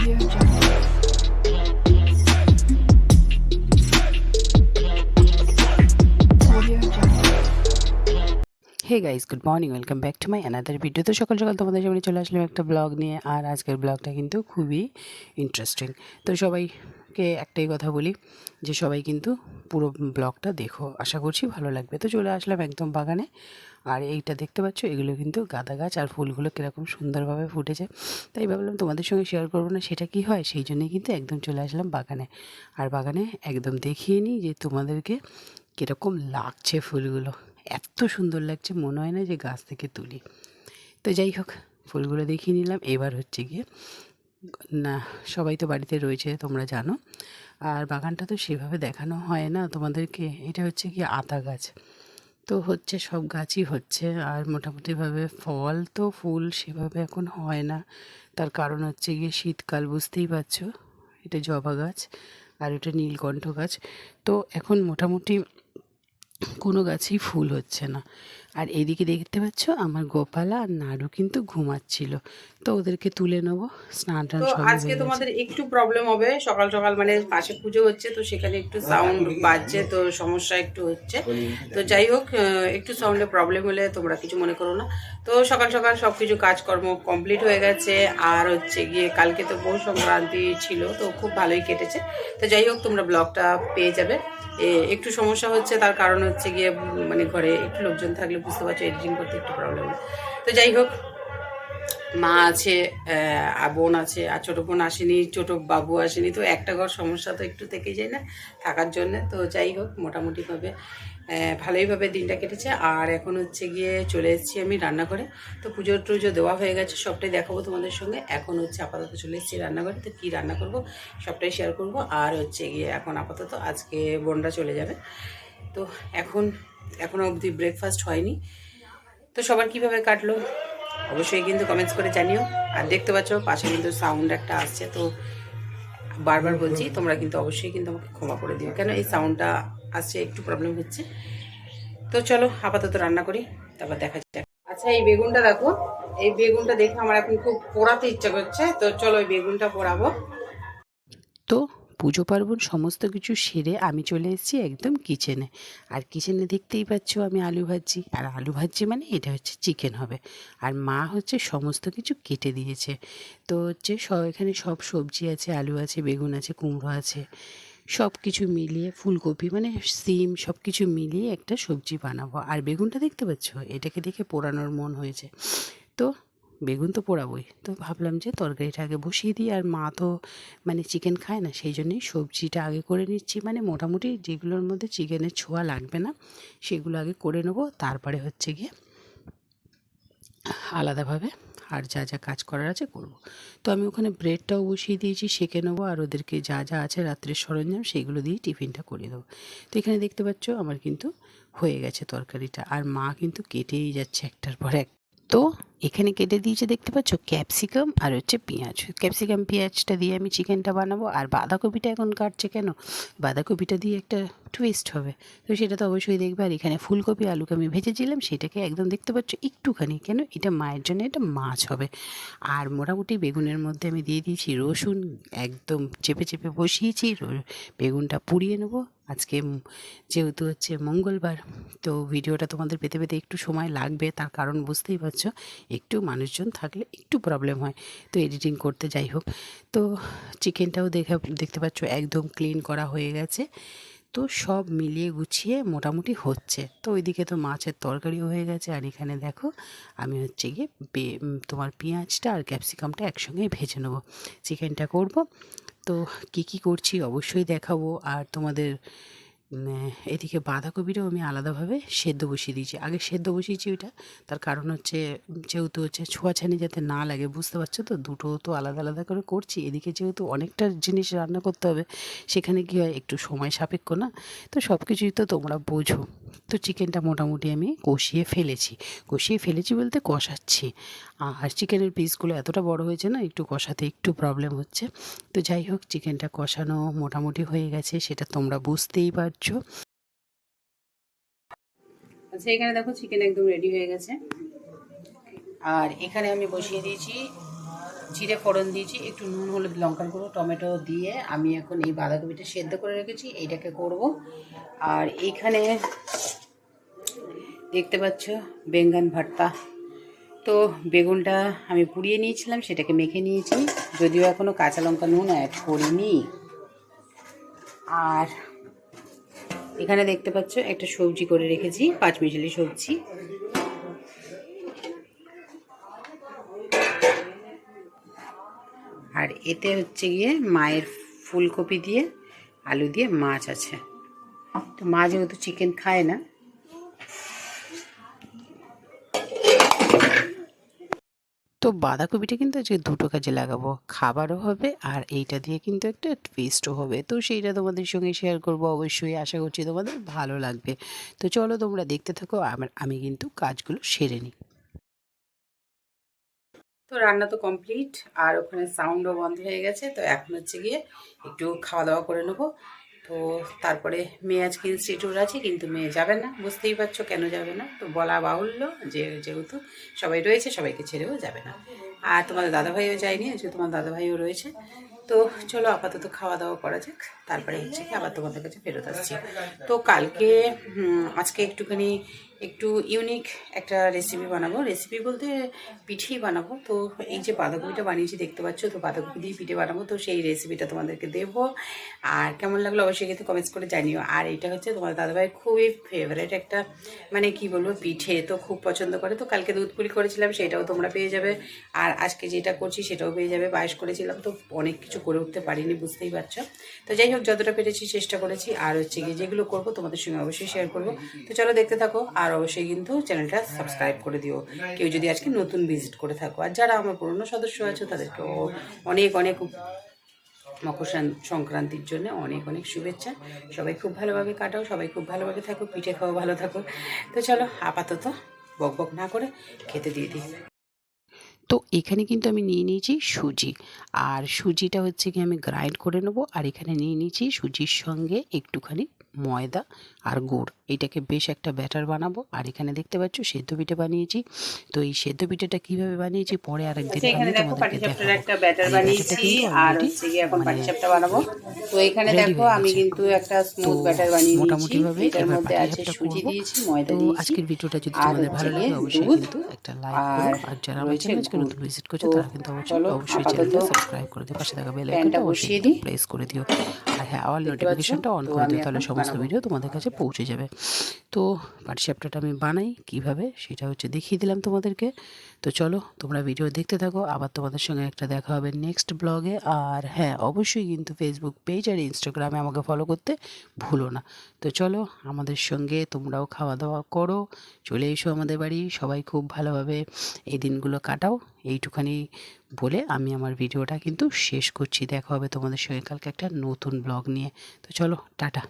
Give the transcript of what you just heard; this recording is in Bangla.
Hey guys good morning welcome back to my another video তো সকাল সকাল তোমাদের সামনে চলে আসলাম একটা ব্লগ নিয়ে, আর আজকের ব্লগটা কিন্তু খুবই ইন্টারেস্টিং তো সবাইকে একটাই কথা বলি যে সবাই কিন্তু পুরো ব্লগটা দেখো। আশা করছি ভালো লাগবে। তো চলে আসলাম একদম বাগানে। আর এইটা দেখতে পাচ্ছ, এগুলো কিন্তু গাঁদা গাছ আর ফুলগুলো কীরকম সুন্দরভাবে ফুটেছে। তাই ভাবলাম তোমাদের সঙ্গে শেয়ার করব না, সেটা কি হয়? সেই জন্যই কিন্তু একদম চলে আসলাম বাগানে। আর বাগানে একদম দেখিয়ে নিই যে তোমাদেরকে কীরকম লাগছে ফুলগুলো। এত সুন্দর লাগছে, মনে হয় না যে গাছ থেকে তুলি। তো যাই হোক, ফুলগুলো দেখিয়ে নিলাম। এবার হচ্ছে গিয়ে না, সবাই তো বাড়িতে রয়েছে, তোমরা জানো। আর বাগানটা তো সেভাবে দেখানো হয় না। তোমাদেরকে এটা হচ্ছে কি আতা গাছ। তো হচ্ছে সব গাছই হচ্ছে, আর মোটামুটিভাবে ফল তো ফুল সেভাবে এখন হয় না। তার কারণ হচ্ছে গিয়ে শীতকাল, বুঝতেই পারছ? এটা জবা গাছ আর এটা নীলকণ্ঠ গাছ। তো এখন মোটামুটি কোনো গাছেই ফুল হচ্ছে না। আর এদিকে দেখতে পাচ্ছ আমার গোপালা আর নাড়ু কিন্তু ঘুমাচ্ছিল। তো ওদেরকে তুলে নেব স্নান টান আজকে তোমাদের একটু প্রবলেম হবে সকাল সকাল মানে পাশে পুজো হচ্ছে তো সেখানে একটু সাউন্ড বাজছে তো সমস্যা একটু হচ্ছে। তো যাই হোক একটু সাউন্ডে প্রবলেম হলে তোমরা কিছু মনে করো না। তো সকাল সকাল সব কিছু কাজকর্ম কমপ্লিট হয়ে গেছে আর হচ্ছে গিয়ে কালকে তো পৌষ সংক্রান্তি ছিল তো খুব ভালোই কেটেছে। তো যাই হোক তোমরা ব্লগটা পেয়ে যাবে। একটু সমস্যা হচ্ছে তার কারণ হচ্ছে গিয়ে মানে ঘরে একটু লোকজন থাকলে বুঝতে পারছ এডিটিং করতে একটু প্রবলেম তো যাই হোক, মা আছে বোন আছে, আর ছোটো বোন আসেনি, ছোটো বাবু আসেনি, তো একটা ঘর সমস্যা তো একটু থেকেই যায় না থাকার জন্য। তো যাই হোক, মোটামুটিভাবে ভালোইভাবে দিনটা কেটেছে। আর এখন হচ্ছে গিয়ে চলে এসেছি আমি রান্নাঘরে। তো পুজো টুজো দেওয়া হয়ে গেছে, সবটাই দেখাবো তোমাদের সঙ্গে। এখন হচ্ছে আপাতত চলে এসেছি রান্নাঘরে। তো কী রান্না করব, সবটাই শেয়ার করব। আর হচ্ছে গিয়ে এখন আপাতত আজকে বোনরা চলে যাবে। তো এখন এখনও অবধি ব্রেকফাস্ট হয়নি। তো সবার কীভাবে কাটলো? অবশ্যই কিন্তু কমেন্টস করে জানিও। আর দেখতে পাচ্ছ, পাশে কিন্তু সাউন্ড একটা আসছে, তো বারবার বলছি, তোমরা কিন্তু অবশ্যই কিন্তু আমাকে ক্ষমা করে দিও। কেন, এই সাউন্ডটা আসছে, একটু প্রবলেম হচ্ছে। তো চলো, আপাতত রান্না করি, তারপর দেখা যাক। আচ্ছা এই বেগুনটা দেখো, এই বেগুনটা দেখে আমার এখন খুব পোড়াতে ইচ্ছা করছে, তো চলো এই বেগুনটা পোড়াবো। তো পুজো পার্বণ সমস্ত কিছু সেরে আমি চলে এসেছি একদম কিচেনে আর কিচেনে দেখতেই পাচ্ছ আমি আলু ভাজি। আর আলু ভাজছি মানে এটা হচ্ছে চিকেন হবে। আর মা হচ্ছে সমস্ত কিছু কেটে দিয়েছে। তো হচ্ছে সব এখানে সব সবজি আছে, আলু আছে, বেগুন আছে, কুমড়ো আছে। সব কিছু মিলিয়ে ফুলকপি মানে সিম সব কিছু মিলিয়ে একটা সবজি বানাবো। আর বেগুনটা দেখতে পাচ্ছ? এটাকে দেখে পোড়ানোর মন হয়েছে। তো বেগুন তো পোড়াবই। তো ভাবলাম যে তরকারিটা আগে বসিয়ে দিই আর মা তো মানে চিকেন খায় না, সেই জন্যই সবজিটা আগে করে নিচ্ছি। মানে মোটামুটি যেগুলোর মধ্যে চিকেনের ছোঁয়া লাগবে না, সেগুলো আগে করে নেব। তারপরে হচ্ছে গিয়ে আলাদাভাবে আর যা যা কাজ করার আছে করব। তো আমি ওখানে ব্রেডটাও বসিয়ে দিয়েছি, সেঁকে নেব আর ওদেরকে যা যা আছে রাত্রের সরঞ্জাম সেগুলো দিয়ে টিফিনটা করিয়ে দেবো তো এখানে দেখতে পাচ্ছ আমার কিন্তু হয়ে গেছে তরকারিটা। আর মা কিন্তু কেটেই যাচ্ছে একটার পর এক। তো এখানে কেটে দিয়েছে, দেখতে পাচ্ছ? ক্যাপসিকাম আর হচ্ছে পেঁয়াজ। ক্যাপসিকাম, পেঁয়াজটা দিয়ে আমি চিকেনটা বানাবো আর বাঁধাকপিটা এখন কাটছে কেন? বাঁধাকপিটা দিয়ে একটা টুইস্ট হবে। তো সেটা তো অবশ্যই দেখবে। আর এখানে ফুলকপি আলুকে আমি ভেজেছিলাম, সেটাকে একদম দেখতে পাচ্ছ? একটুখানি। কেন? এটা মায়ের জন্য এটা মাছ হবে। আর মোটামুটি বেগুনের মধ্যে আমি দিয়ে দিয়েছি রসুন, একদম চেপে চেপে বসিয়েছি। বেগুনটা পুড়িয়ে নেব। আজকে যেহেতু হচ্ছে মঙ্গলবার, তো ভিডিওটা তোমাদের পেতে পেতে একটু সময় লাগবে। তার কারণ বুঝতেই পারছ একটু মানুষজন থাকলে একটু প্রবলেম হয়। তো এডিটিং করতে যাই হোক। তো চিকেনটাও দেখে, দেখতে পাচ্ছ একদম ক্লিন করা হয়ে গেছে। তো সব মিলিয়ে গুছিয়ে মোটামুটি হচ্ছে। তো ওইদিকে তো মাছের তরকারিও হয়ে গেছে। আর এখানে দেখো, আমি হচ্ছে গিয়ে তোমার পেঁয়াজটা আর ক্যাপসিকামটা একসঙ্গে ভেজে নেব। চিকেনটা করব। তো কি কি করছি অবশ্যই দেখাবো। আর তোমাদের এদিকে বাঁধাকপিটাও আমি আলাদাভাবে সেদ্ধ বসিয়ে দিয়েছি। আগে সেদ্ধ বসিয়েছি ওইটা, তার কারণ হচ্ছে, যেহেতু হচ্ছে ছোঁয়াছানি যাতে না লাগে, বুঝতে পারছ তো? দুটো তো আলাদা আলাদা করে করছি। এদিকে যেহেতু অনেকটা জিনিস রান্না করতে হবে, সেখানে কি হয়, একটু সময় সাপেক্ষ না? তো সব কিছুই তো তোমরা বোঝো। তো চিকেনটা মোটামুটি আমি কষিয়ে ফেলেছি। কষিয়ে ফেলেছি বলতে কষাচ্ছি। আর চিকেনের পিসগুলো এতটা বড় হয়েছে না, একটু কষাতে একটু প্রবলেম হচ্ছে। তো যাই হোক, চিকেনটা কষানো মোটামুটি হয়ে গেছে, সেটা তোমরা বুঝতেই পারছ আচ্ছা এখানে দেখো চিকেন একদম রেডি হয়ে গেছে। আর এখানে আমি বসিয়ে দিয়েছি, জিরে ফোড়ন দিয়েছি, একটু নুন, হলুদ, লঙ্কার গুঁড়ো, টমেটো দিয়ে আমি এখন এই বাঁধাকপিটা সেদ্ধ করে রেখেছি, এইটাকে করব। আর এইখানে দেখতে পাচ্ছ বেঙ্গান ভর্তা। তো বেগুনটা আমি পুড়িয়ে নিয়েছিলাম, সেটাকে মেখে নিয়েছি, যদিও এখনও কাঁচা লঙ্কা নুন অ্যাড করিনি। আর এখানে দেখতে পাচ্ছ, একটা সবজি করে রেখেছি পাঁচ মিশালি সবজি। আর এতে হচ্ছে গিয়ে মায়ের ফুলকপি দিয়ে আলু দিয়ে মাছ আছে। তো মা যেহেতু চিকেন খায় না তো বাঁধাকপিটা কিন্তু আজকে দুটো কাজে লাগাবো, খাবারও হবে আর এইটা দিয়ে কিন্তু একটা টেস্টও হবে। তো সেইটা তোমাদের সঙ্গে শেয়ার করব অবশ্যই, আশা করছি তোমাদের ভালো লাগবে। তো চলো তোমরা দেখতে থাকো, আমার, আমি কিন্তু কাজগুলো সেরে নিই। তো রান্না তো কমপ্লিট আর ওখানে সাউন্ডও বন্ধ হয়ে গেছে, তো এখন হচ্ছে গিয়ে একটু খাওয়া দাওয়া করে নেব। তো তারপরে মেয়ে আজকে ইনস্টিটিউট আছে, কিন্তু মেয়ে যাবে না। বুঝতেই পারছ কেন যাবে না? তো বলা বাহুল্য যে, যেহেতু সবাই রয়েছে, সবাইকে ছেড়েও যাবে না। আর তোমাদের দাদাভাইও যায়নি, আজকে তোমার দাদাভাইও রয়েছে। তো চলো আপাতত খাওয়া দাওয়া করা যাক। তারপরে হচ্ছে কি আবার তোমাদের কাছে ফেরত আসছি। তো কালকে আজকে একটুখানি একটু ইউনিক একটা রেসিপি বানাবো। রেসিপি বলতে পিঠেই বানাবো। তো এই যে বাঁধাকপিটা বানিয়েছি, দেখতে পাচ্ছ? তো বাঁধাকপি দিয়ে পিঠে বানাবো। তো সেই রেসিপিটা তোমাদেরকে দেবো। আর কেমন লাগল অবশ্যই কিন্তু কমেন্টস করে জানিও। আর এটা হচ্ছে তোমার দাদাভাইয়ের খুবই ফেভারেট একটা মানে কি বলব, পিঠে। তো খুব পছন্দ করে। তো কালকে দুধ পুলি করেছিলাম, সেটাও তোমরা পেয়ে যাবে। আর আজকে যেটা করছি, সেটাও পেয়ে যাবে। পায়েস করেছিলাম। তো অনেক কিছু করে উঠতে পারিনি, বুঝতেই পারছ। তো যাই হোক, যতটা পেরেছি চেষ্টা করেছি। আর হচ্ছে গিয়ে যেগুলো করব, তোমাদের সঙ্গে অবশ্যই শেয়ার করব। তো চলো দেখতে থাকো, আর অবশ্যই কিন্তু চ্যানেলটা সাবস্ক্রাইব করে দিও। কেউ যদি আজকে নতুন ভিজিট করে থাকো, আর যারা আমার পুরনো সদস্য আছো, তাদেরকে অনেক অনেক মকর সংক্রান্তির জন্য অনেক অনেক শুভেচ্ছা। সবাই খুব ভালোভাবে কাটাও, সবাই খুব ভালোভাবে থাকো, পিঠে খাও ভালো থাকো। তো চলো, আপাতত বক বক না করে খেতে দিয়ে দিই। তো এখানে কিন্তু আমি নিয়ে নিয়েছি সুজি। আর সুজিটা হচ্ছে কি আমি গ্রাইন্ড করে নেব, আর এখানে নিয়ে নিয়েছি সুজির সঙ্গে একটুখানি ময়দা আর গুড়। এটাকে বেশ একটা ব্যাটার বানাবো। আর এখানে দেখতে পাচ্ছ সেদ্ধ পিঠে বানিয়েছি। তো এই সেদ্ধ পিঠেটা কীভাবে বানিয়েছি পরে আরেকদিন আচ্ছা, এখানে দেখো পাটিসাপটার একটা ব্যাটার আর বানিয়েছি আর হচ্ছে এখন মানে পাটিসাপটা বানাবো। তো এখানে দেখো আমি কিন্তু একটা স্মুথ ব্যাটার বানিয়ে মোটামুটি ভাবে এটার এবার মধ্যে আছে সুজি দিয়েছি ময়দা তো দিয়েছি। আজকের ভিডিওটা যদি তোমাদের ভালো লাগে অবশ্যই কিন্তু একটা লাইক করো। আর যারা আমার রয়েছে চ্যানেল আজকে নতুন ভিজিট করছ তারা কিন্তু অবশ্যই অবশ্যই চ্যানেলটা সাবস্ক্রাইব করে দিও। পাশে থাকা বেল আইকনটা অবশ্যই দিই। প্রেস করে দিও। আর হ্যাঁ অল নোটিফিকেশনটা? অন করে দিও তাহলে সমস্ত ভিডিও তোমাদের কাছে পৌঁছে যাবে। তো পাটিসাপটাটা আমি বানাই কীভাবে? সেটা হচ্ছে দেখিয়ে দিলাম তোমাদেরকে। তো চলো তোমরা ভিডিও দেখতে থাকো। আবার তোমাদের সঙ্গে একটা দেখা হবে নেক্সট ব্লগে আর হ্যাঁ অবশ্যই কিন্তু ফেসবুক পেজ আর ইনস্টাগ্রামে আমাকে ফলো করতে ভুলো না। তো চলো আমাদের সঙ্গে তোমরাও খাওয়া দাওয়া করো। চলে এসো আমাদের বাড়ি। সবাই খুব ভালোভাবে এই দিনগুলো কাটাও। এইটুখানি বলে আমি আমার ভিডিওটা কিন্তু শেষ করছি। দেখা হবে তোমাদের সঙ্গে কালকে একটা নতুন ব্লগ নিয়ে। তো চলো, টাটা।